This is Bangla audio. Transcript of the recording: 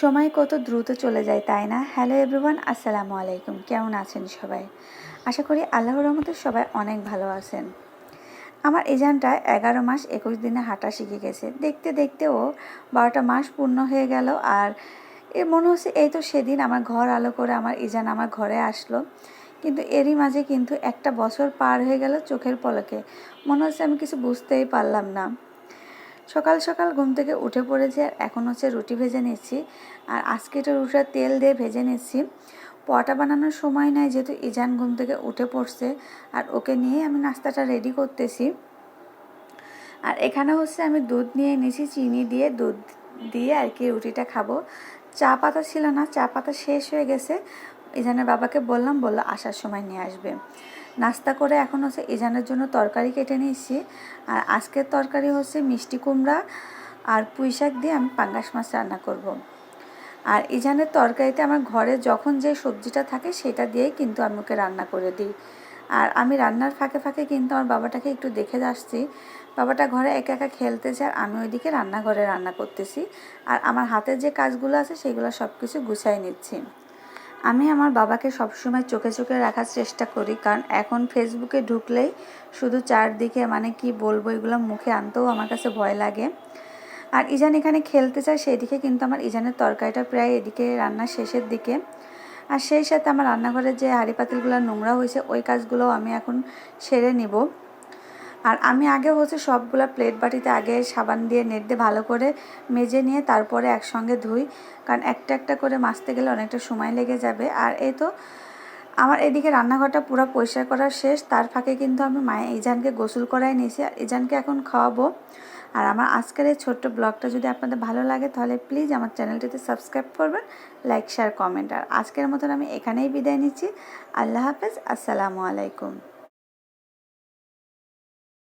সময় কত দ্রুত চলে যায়, তাই না? হ্যালো এভরিওয়ান আসসালামু আলাইকুম। কেমন আছেন সবাই? আশা করি আল্লাহর রহমতে সবাই অনেক ভালো আছেন। আমার এজানটা এগারো মাস একুশ দিনে হাঁটা শিখে গেছে। দেখতে দেখতে ও বারোটা মাস পূর্ণ হয়ে গেল আর এ মনে হচ্ছে এই তো সেদিন আমার ঘর আলো করে আমার ইজান আমার ঘরে আসলো। কিন্তু এরই মাঝে কিন্তু একটা বছর পার হয়ে গেল চোখের পলকে। মনে হচ্ছে আমি কিছু বুঝতেই পারলাম না। সকাল সকাল ঘুম থেকে উঠে পড়েছি আর এখন হচ্ছে রুটি ভেজে নিচ্ছি। আর আজকে এটা রুটিটা তেল দিয়ে ভেজে নিচ্ছি। পরোটা বানানোর সময় নাই যেহেতু ইজান ঘুম থেকে উঠে পড়ছে। আর ওকে নিয়ে আমি নাস্তাটা রেডি করতেছি। আর এখানে হচ্ছে আমি দুধ নিয়ে নিয়েছি চিনি দিয়ে দুধ দিয়ে আর কি রুটিটা খাব। চা পাতা ছিল না, চা পাতা শেষ হয়ে গেছে। ইজানের বাবাকে বললাম, বলল আসার সময় নিয়ে আসবে। নাস্তা করে এখন হচ্ছে ইজানের জন্য তরকারি কেটে নিয়েছি। আর আজকের তরকারি হচ্ছে মিষ্টি কুমড়া আর পুঁই শাক দিয়ে আমি পাঙ্গাস মাছ রান্না করব। আর ইজানের তরকারিতে আমার ঘরে যখন যে সবজিটা থাকে সেটা দিয়েই কিন্তু আমি ওকে রান্না করে দিই। আর আমি রান্নার ফাঁকে ফাঁকে কিন্তু আমার বাবাটাকে একটু দেখে আসছি। বাবাটা ঘরে একা একা খেলতেছে আর আমি ওইদিকে রান্নাঘরে রান্না করতেছি। আর আমার হাতের যে কাজগুলো আছে সেগুলো সব কিছু গুছাই নিচ্ছি। আমি আমার বাবাকে সবসময় চোখে চোখে রাখার চেষ্টা করি, কারণ এখন ফেসবুকে ঢুকলেই শুধু চারদিকে মানে কি বলব, এগুলো মুখে আনতেও আমার কাছে ভয় লাগে। আর ইজান এখানে খেলতে চায় সেই দিকে কিন্তু আমার ইজানের তরকারিটা প্রায় এদিকে রান্নার শেষের দিকে। আর সেই সাথে আমার রান্নাঘরের যে হাঁড়ি পাতিলগুলো নোংরা হয়েছে, ওই কাজগুলোও আমি এখন সেরে নিব। আর আমি আগে হচ্ছে সবগুলো প্লেট বাটিতে আগে সাবান দিয়ে নেট দিয়ে ভালো করে মেজে নিয়ে তারপরে একসঙ্গে ধুই। কারণ একটা একটা করে মাজতে গেলে অনেকটা সময় লেগে যাবে। আর এই তো আমার এদিকে রান্নাঘরটা পুরো পরিষ্কার করা শেষ। তার ফাঁকে কিন্তু আমি মায়ের ইজানকে গোসল করাই নিয়েছি। আর ইজানকে এখন খাওয়াবো। আর আমার আজকের এই ছোট্ট ব্লগটা যদি আপনাদের ভালো লাগে, তাহলে প্লিজ আমার চ্যানেলটিতে সাবস্ক্রাইব করবেন লাইক শেয়ার কমেন্ট আর আজকের মতন আমি এখানেই বিদায় নিচ্ছি। আল্লাহ হাফেজ। আসসালামু আলাইকুম।